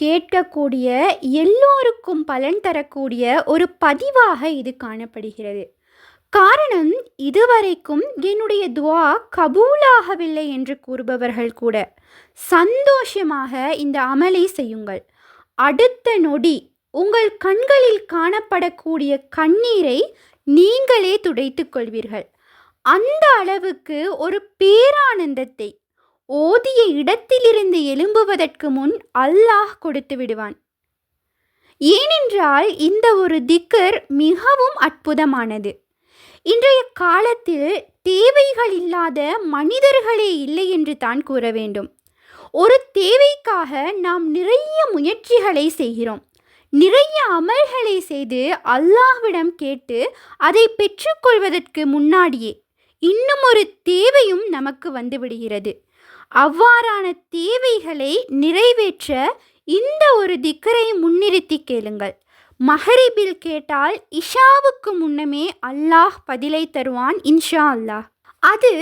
கேட்கக்கூடிய எல்லோருக்கும் பலன் தரக்கூடிய ஒரு பதிவாக இது காணப்படுகிறது. காரணம் இதுவரைக்கும் என்னுடைய துவா கபூலாகவில்லை என்று கூறுபவர்கள் கூட சந்தோஷமாக இந்த அமலை செய்யுங்கள். அடுத்த நொடி உங்கள் கண்களில் காணப்படக்கூடிய கண்ணீரை நீங்களே துடைத்துக் கொள்வீர்கள். அந்த அளவுக்கு ஒரு பேரானந்தத்தை ஓதிய இடத்திலிருந்து எழும்புவதற்கு முன் அல்லாஹ் கொடுத்து விடுவான். ஏனென்றால் இந்த ஒரு திக்கர் மிகவும் அற்புதமானது. இன்றைய காலத்தில் தேவைகள் இல்லாத மனிதர்களே இல்லை என்று தான் கூற வேண்டும். ஒரு தேவைக்காக நாம் நிறைய முயற்சிகளை செய்கிறோம். நிறைய அமல்களை செய்து அல்லாஹ்விடம் கேட்டு அதை பெற்றுக்கொள்வதற்கு முன்னாடியே இன்னும் ஒரு தேவையும் நமக்கு வந்துவிடுகிறது அவ்வாறான தேவைகளை நிறைவேற்ற இந்த ஒரு திக்கரை முன்னிறுத்தி கேளுங்கள். மஹரிபில் கேட்டால் இஷாவுக்கு முன்னமே அல்லாஹ் பதிலை தருவான் இன்ஷா அல்லாஹ். அது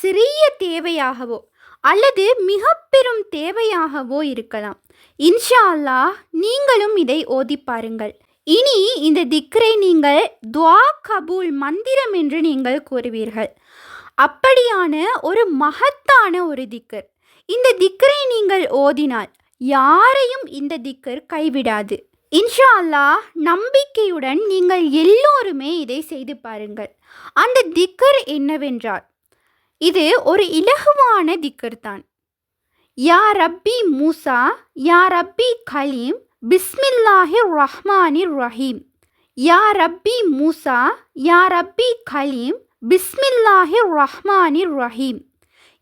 சிறிய தேவையாகவோ அல்லது மிக பெரும் தேவையாகவோ இருக்கலாம். இன்ஷா அல்லாஹ் நீங்களும் இதை ஓதி பாருங்கள். இனி இந்த திக்கரை நீங்கள் துவா கபூல் மந்திரம் என்று நீங்கள் கூறுவீர்கள். அப்படியான ஒரு மகத்தான ஒரு திக்கர். இந்த திக்கரை நீங்கள் ஓதினால் யாரையும் இந்த திக்கர் கைவிடாது. இன்ஷா அல்லாஹ் நம்பிக்கையுடன் நீங்கள் எல்லோருமே இதை செய்து பாருங்கள். அந்த திக்கர் என்னவென்றால் இது ஒரு இலகுவான திக்கர் தான் யா ரப்பி மூசா யா ரப்பி கலீம் பிஸ்மில்லாஹிர் ரஹ்மானிர் ரஹீம். யா ரப்பி மூசா யா ரப்பி கலீம் பிஸ்மில்லாஹிர் ரஹ்மானிர் ரஹீம்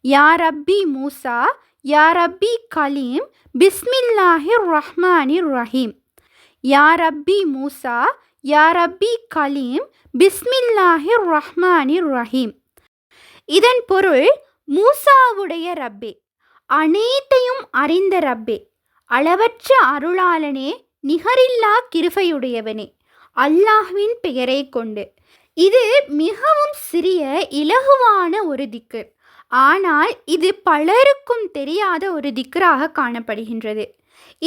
யா ரப்பி மூசா யா ரப்பி கலீம் பிஸ்மில்லாஹிர் ரஹ்மானிர் ரஹீம் யா ரப்பி மூசா யா ரப்பி கலீம் பிஸ்மில்லாஹிர் ரஹ்மானிர் ரஹீம் இதன் பொருள் மூசாவுடைய ரப்பே அனைத்தையும் அறிந்த ரப்பே அளவற்ற அருளாளனே நிகரில்லா கிருபையுடையவனே அல்லாஹ்வின் பெயரை கொண்டு. இது மிகவும் சிறிய இலகுவான ஒரு திக்கர் ஆனால் இது பலருக்கும் தெரியாத ஒரு திக்கராக காணப்படுகின்றது.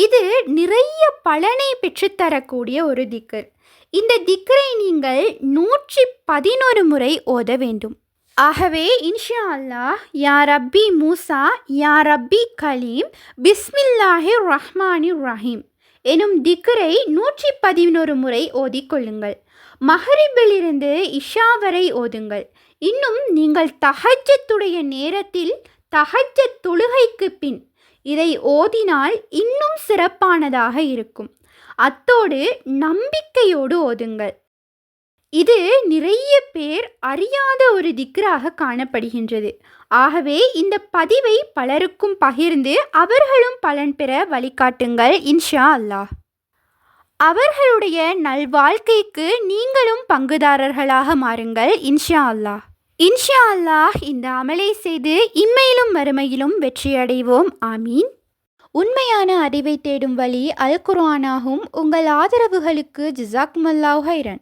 இது நிறைய பலனை பெற்றுத்தரக்கூடிய ஒரு திக்கர் இந்த திக்கரை நீங்கள் நூற்றி பதினொரு முறை ஓத வேண்டும். ஆகவே இன்ஷா அல்லாஹ் யா ரப்பி மூசா யா ரப்பி கலீம் பிஸ்மில்லாஹி ரஹ்மானி ரஹீம். எனும் திக்கரை நூற்றி பதினொரு முறை ஓதிக்கொள்ளுங்கள் மஹரிபிலிருந்து இஷா வரை ஓதுங்கள். இன்னும் நீங்கள் தகஜத்துடைய நேரத்தில் தகச்ச தொழுகைக்கு பின் இதை ஓதினால் இன்னும் சிறப்பானதாக இருக்கும். அத்தோடு நம்பிக்கையோடு ஓதுங்கள். இது நிறைய பேர் அறியாத ஒரு திக்ராக காணப்படுகின்றது. ஆகவே இந்த பதிவை பலருக்கும் பகிர்ந்து அவர்களும் பலன் பெற வழிகாட்டுங்கள் இன்ஷா அல்லாஹ். அவர்களுடைய நல்வாழ்க்கைக்கு நீங்களும் பங்குதாரர்களாக மாறுங்கள் இன்ஷா அல்லாஹ். இன்ஷா அல்லாஹ் இந்த அமலை செய்து இம்மையிலும் மறுமையிலும் வெற்றியடைவோம் ஆமீன். உண்மையான அறிவை தேடும் வழி அல் குர்ஆனாகும். உங்கள் ஆதரவுகளுக்கு ஜிசாக்மல்லாஹ் ஹைரன்